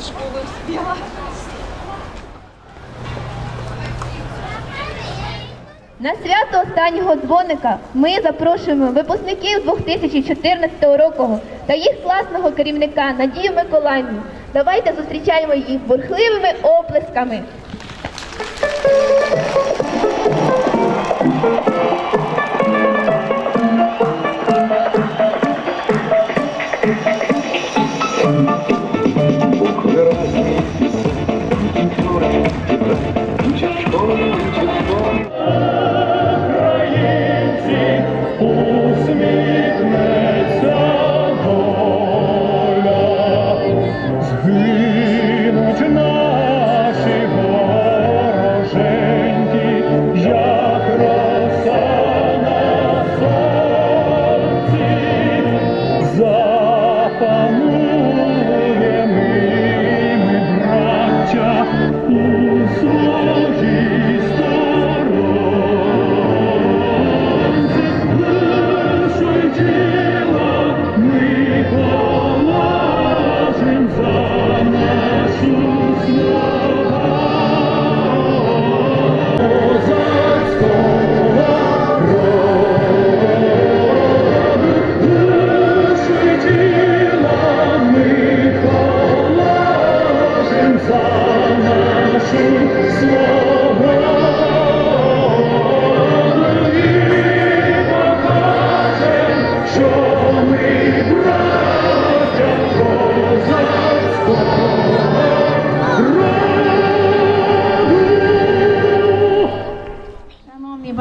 с школы успела. На свято останнього дзвоника ми запрошуємо випускників 2014 року та їх класного керівника Надію Миколаївну. Давайте зустрічаємо їх бурхливими оплесками.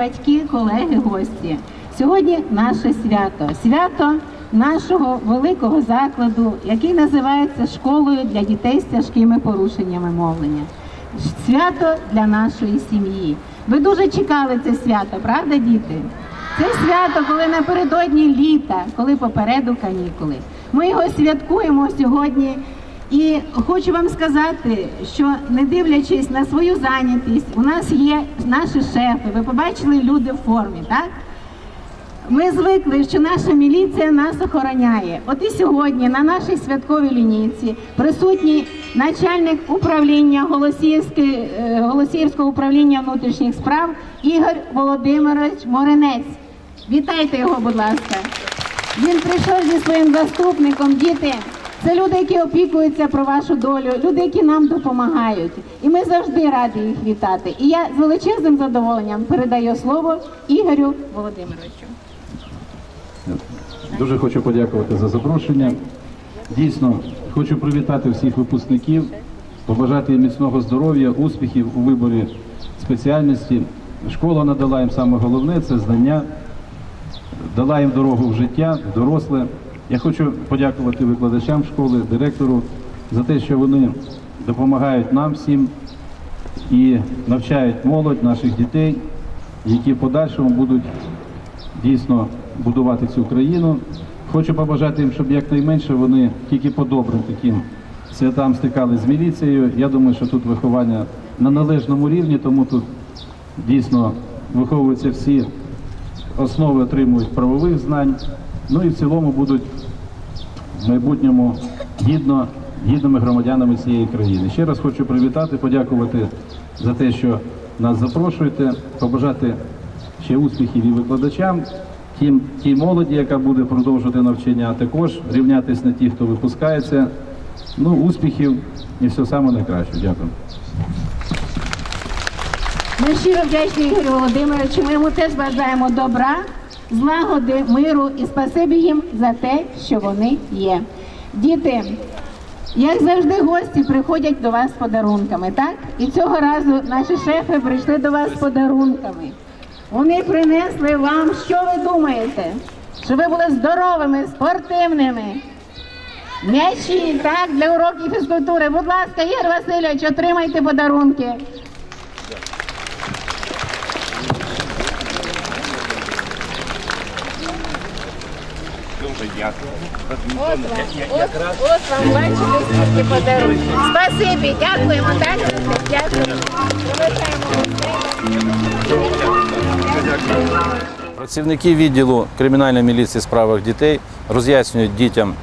Батьки, колеги, гості, сьогодні наше свято, свято нашого великого закладу, який називається школою для дітей з тяжкими порушеннями мовлення. Свято для нашої сім'ї. Ви дуже чекали це свято, правда, діти? Це свято, коли напередодні літа, коли попереду канікули. Ми його святкуємо сьогодні і хочу вам сказати, що не дивлячись на свою зайнятість, у нас є наші шефи. Ви побачили люди в формі, так? Ми звикли, що наша міліція нас охороняє. От і сьогодні на нашій святковій лінійці присутній начальник управління е, Голосіївського управління внутрішніх справ Ігор Володимирович Моринець. Вітайте його, будь ласка. Він прийшов зі своїм заступником, діти. Це люди, які опікуються про вашу долю, люди, які нам допомагають. І ми завжди раді їх вітати. І я з величезним задоволенням передаю слово Ігорю Володимировичу. Дуже хочу подякувати за запрошення. Дійсно, хочу привітати всіх випускників, побажати їм міцного здоров'я, успіхів у виборі спеціальності. Школа надала їм саме головне це знання, дала їм дорогу в життя, доросле. Я хочу подякувати викладачам школи, директору за те, що вони допомагають нам всім і навчають молодь наших дітей, які в подальшому будуть дійсно будувати цю країну. Хочу побажати їм, щоб якнайменше вони тільки по добрим таким святам стикали з міліцією. Я думаю, що тут виховання на належному рівні, тому тут дійсно виховуються всі основи отримують правових знань. Ну і в цілому будуть майбутньому гідно, гідними громадянами цієї країни. Ще раз хочу привітати, подякувати за те, що нас запрошуєте, побажати ще успіхів і викладачам, тим, тій молоді, яка буде продовжувати навчання, а також рівнятись на ті, хто випускається. Ну, успіхів і все саме найкраще. Дякую. Ми щиро вдячні Ігорю Володимировичу. Ми йому теж бажаємо добра, злагоди, миру і спасибі їм за те, що вони є. Діти, як завжди, гості приходять до вас з подарунками, так? І цього разу наші шефи прийшли до вас з подарунками. Вони принесли вам, що ви думаєте? Що ви були здоровими, спортивними. М'ячі, так, для уроків фізкультури. Будь ласка, Ігор Васильович, отримайте подарунки. От вам, от, от вам бачите, скільки. Спасибі, дякуємо, так? Дякуємо. Працівники відділу кримінальної міліції в справах дітей роз'яснюють дітям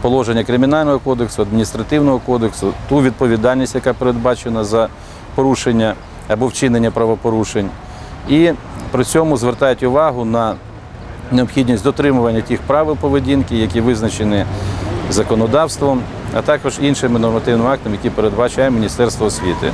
положення Кримінального кодексу, адміністративного кодексу, ту відповідальність, яка передбачена за порушення або вчинення правопорушень. І при цьому звертають увагу на необхідність дотримування тих правил поведінки, які визначені законодавством, а також іншими нормативними актами, які передбачає Міністерство освіти.